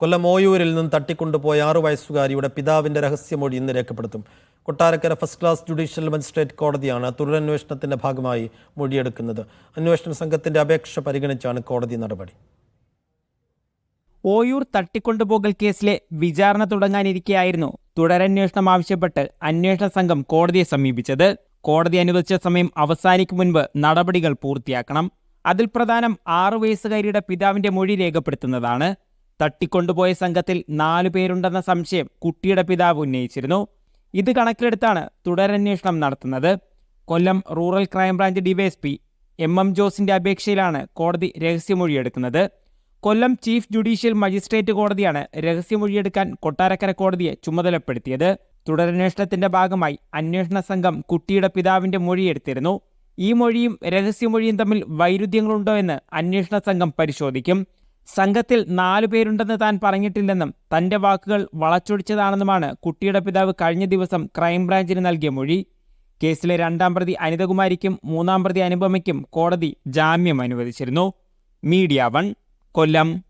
കൊല്ലം ഓയൂരിൽ നിന്ന് തട്ടിക്കൊണ്ടുപോയ ആറു വയസ്സുകാരിയുടെ പിതാവിന്റെ രഹസ്യമൊഴി ഇന്ന് രേഖപ്പെടുത്തും. Kottarakkara first class judicial magistrate കോടതിയാണ് തുടരന്വേഷണത്തിന്റെ ഭാഗമായി മൊഴിയെടുക്കുന്നത്. അന്വേഷണ സംഘത്തിന്റെ അപേക്ഷ പരിഗണിച്ചാണ് കോടതി നടപടി. ഓയൂർ തട്ടിക്കൊണ്ടുപോകൽ കേസിലെ വിചാരണ തുടങ്ങാനിരിക്കെയായിരുന്നു തുടരന്വേഷണം ആവശ്യപ്പെട്ട് അന്വേഷണ സംഘം കോടതിയെ സമീപിച്ചത്. കോടതി അനുവദിച്ച സമയം അവസാനിക്കും മുൻപ് നടപടികൾ പൂർത്തിയാക്കണം. അതിൽ പ്രധാനം ആറു വയസ്സുകാരിയുടെ പിതാവിന്റെ മൊഴി രേഖപ്പെടുത്തുന്നതാണ്. തട്ടിക്കൊണ്ടുപോയ സംഘത്തിൽ നാലു പേരുണ്ടെന്ന സംശയം കുട്ടിയുടെ പിതാവ് ഉന്നയിച്ചിരുന്നു. ഇത് കണക്കിലെടുത്താണ് തുടരന്വേഷണം നടത്തുന്നത്. Kollam rural crime branch DYSP M M ജോസിന്റെ അപേക്ഷയിലാണ് കോടതി രഹസ്യമൊഴിയെടുക്കുന്നത്. കൊല്ലം ചീഫ് ജുഡീഷ്യൽ മജിസ്ട്രേറ്റ് കോടതിയാണ് രഹസ്യമൊഴിയെടുക്കാൻ കൊട്ടാരക്കര കോടതിയെ ചുമതലപ്പെടുത്തിയത്. തുടരന്വേഷണത്തിന്റെ ഭാഗമായി അന്വേഷണ സംഘം കുട്ടിയുടെ പിതാവിന്റെ മൊഴിയെടുത്തിരുന്നു. ഈ മൊഴിയും രഹസ്യമൊഴിയും തമ്മിൽ വൈരുദ്ധ്യങ്ങളുണ്ടോ എന്ന് അന്വേഷണ സംഘം പരിശോധിക്കും. സംഘത്തിൽ നാലു പേരുണ്ടെന്ന് താൻ പറഞ്ഞിട്ടില്ലെന്നും തന്റെ വാക്കുകൾ വളച്ചൊടിച്ചതാണെന്നുമാണ് കുട്ടിയുടെ പിതാവ് കഴിഞ്ഞ ദിവസം ക്രൈംബ്രാഞ്ചിന് നൽകിയ മൊഴി. കേസിലെ രണ്ടാം പ്രതി അനിതകുമാരിക്കും മൂന്നാം പ്രതി അനുപമയ്ക്കും കോടതി ജാമ്യം അനുവദിച്ചിരുന്നു. Media one Kollam.